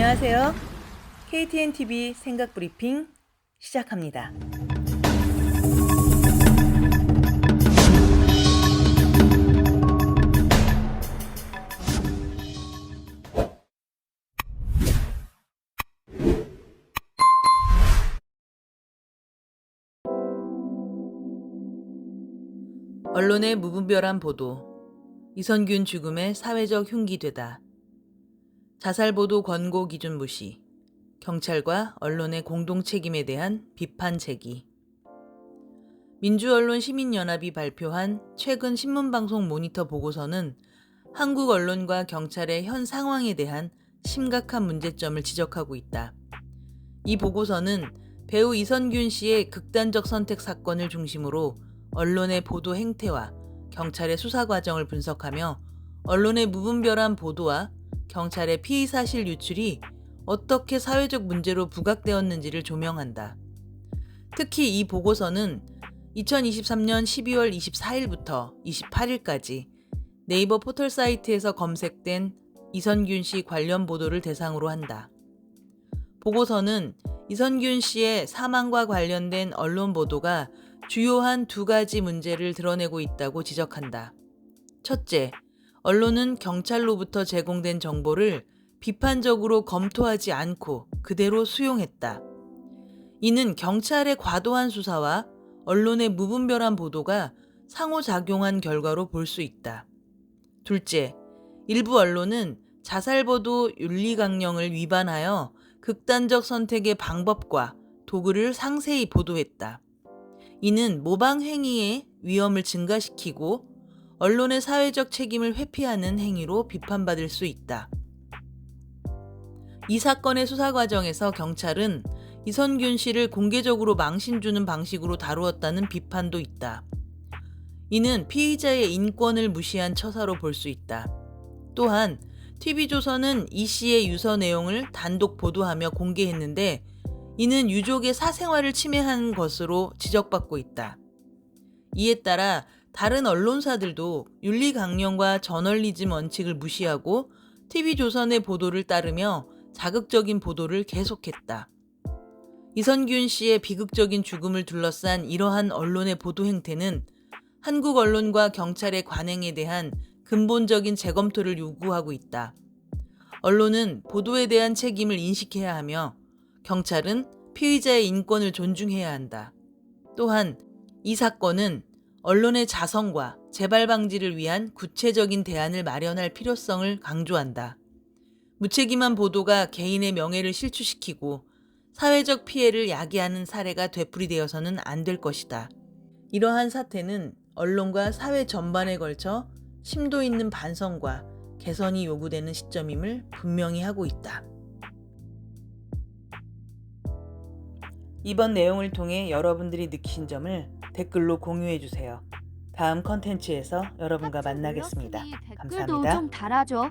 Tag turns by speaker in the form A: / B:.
A: 안녕하세요. KTN TV 생각 브리핑 시작합니다. 언론의 무분별한 보도. 이선균 죽음의 사회적 흉기되다. 자살 보도 권고 기준 무시. 경찰과 언론의 공동 책임에 대한 비판 제기. 민주언론 시민연합이 발표한 최근 신문방송 모니터 보고서는 한국 언론과 경찰의 현 상황에 대한 심각한 문제점을 지적하고 있다. 이 보고서는 배우 이선균 씨의 극단적 선택 사건을 중심으로 언론의 보도 행태와 경찰의 수사 과정을 분석하며 언론의 무분별한 보도와 경찰의 피의 사실 유출이 어떻게 사회적 문제로 부각되었는지를 조명한다. 특히 이 보고서는 2023년 12월 24일부터 28일까지 네이버 포털 사이트에서 검색된 이선균 씨 관련 보도를 대상으로 한다. 보고서는 이선균 씨의 사망과 관련된 언론 보도가 주요한 두 가지 문제를 드러내고 있다고 지적한다. 첫째, 언론은 경찰로부터 제공된 정보를 비판적으로 검토하지 않고 그대로 수용했다. 이는 경찰의 과도한 수사와 언론의 무분별한 보도가 상호작용한 결과로 볼 수 있다. 둘째, 일부 언론은 자살보도 윤리강령을 위반하여 극단적 선택의 방법과 도구를 상세히 보도했다. 이는 모방 행위의 위험을 증가시키고 언론의 사회적 책임을 회피하는 행위로 비판받을 수 있다. 이 사건의 수사 과정에서 경찰은 이선균 씨를 공개적으로 망신 주는 방식으로 다루었다는 비판도 있다. 이는 피의자의 인권을 무시한 처사로 볼 수 있다. 또한 TV조선은 이 씨의 유서 내용을 단독 보도하며 공개했는데 이는 유족의 사생활을 침해한 것으로 지적받고 있다. 이에 따라 다른 언론사들도 윤리 강령과 저널리즘 원칙을 무시하고 TV조선의 보도를 따르며 자극적인 보도를 계속했다. 이선균 씨의 비극적인 죽음을 둘러싼 이러한 언론의 보도 행태는 한국 언론과 경찰의 관행에 대한 근본적인 재검토를 요구하고 있다. 언론은 보도에 대한 책임을 인식해야 하며 경찰은 피의자의 인권을 존중해야 한다. 또한 이 사건은 언론의 자성과 재발 방지를 위한 구체적인 대안을 마련할 필요성을 강조한다. 무책임한 보도가 개인의 명예를 실추시키고 사회적 피해를 야기하는 사례가 되풀이되어서는 안 될 것이다. 이러한 사태는 언론과 사회 전반에 걸쳐 심도 있는 반성과 개선이 요구되는 시점임을 분명히 하고 있다. 이번 내용을 통해 여러분들이 느끼신 점을 댓글로 공유해 주세요. 다음 컨텐츠에서 여러분과 만나겠습니다.
B: 댓글도
A: 감사합니다.
B: 좀 달아줘.